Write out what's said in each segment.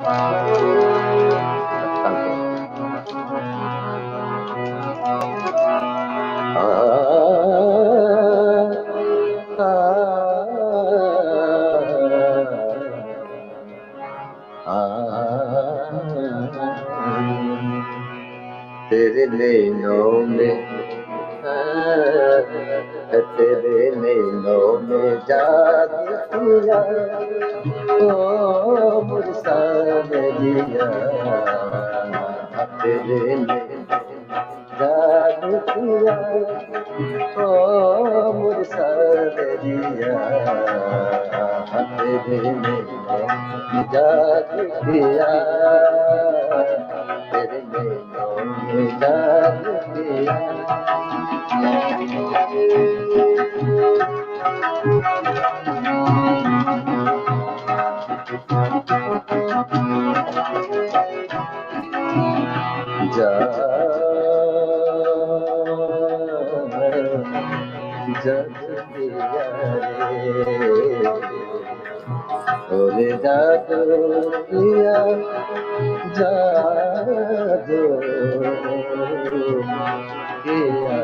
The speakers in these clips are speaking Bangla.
Did it lay no me? नैनों में जादू किया। ओ मुरसा दिया तेरे नैनों जादू किया। ओ मुरसा दिया तेरे नैनों जादू किया तेरे नैनों में जादू যা ওরে জাদু প্রিয়া জাদু প্রিয়া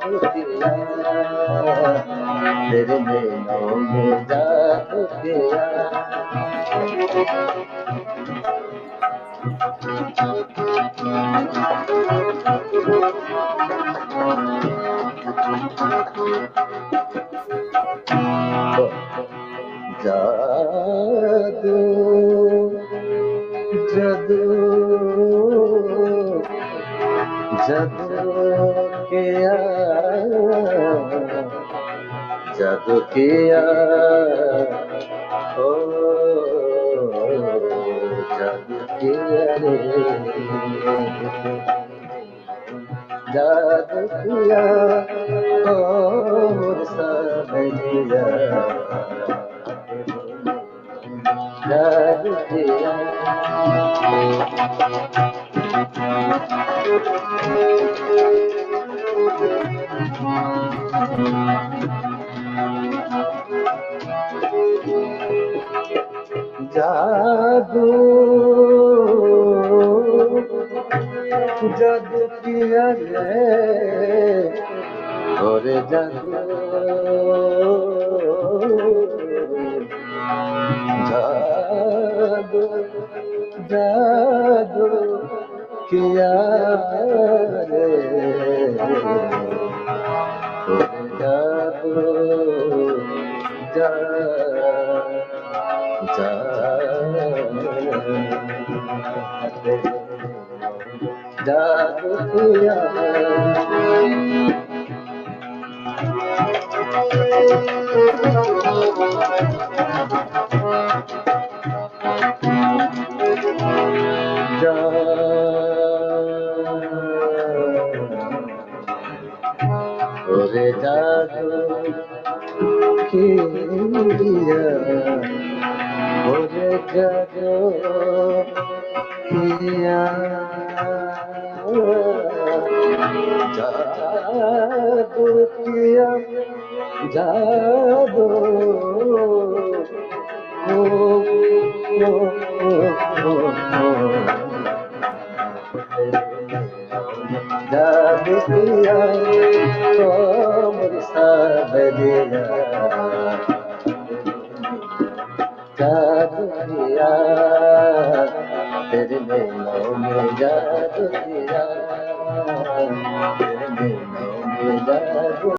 तेरे जादू किया तेरे नैनों में जादू किया जादू जादू जादू किया जादू জাদু কিয়া ও জাদু কিয়া রে জাদু ও Thank you. জাদু জাদু পিয়ালে ঘরে জাদু জাদু জাদু পিয়ালে জাদু জাদু জাগো ওরে জাগো কে ওরে জাদু কিয়া জাদু কিয়া জাদু ও ও ও ও जादू में जादू किया तेरे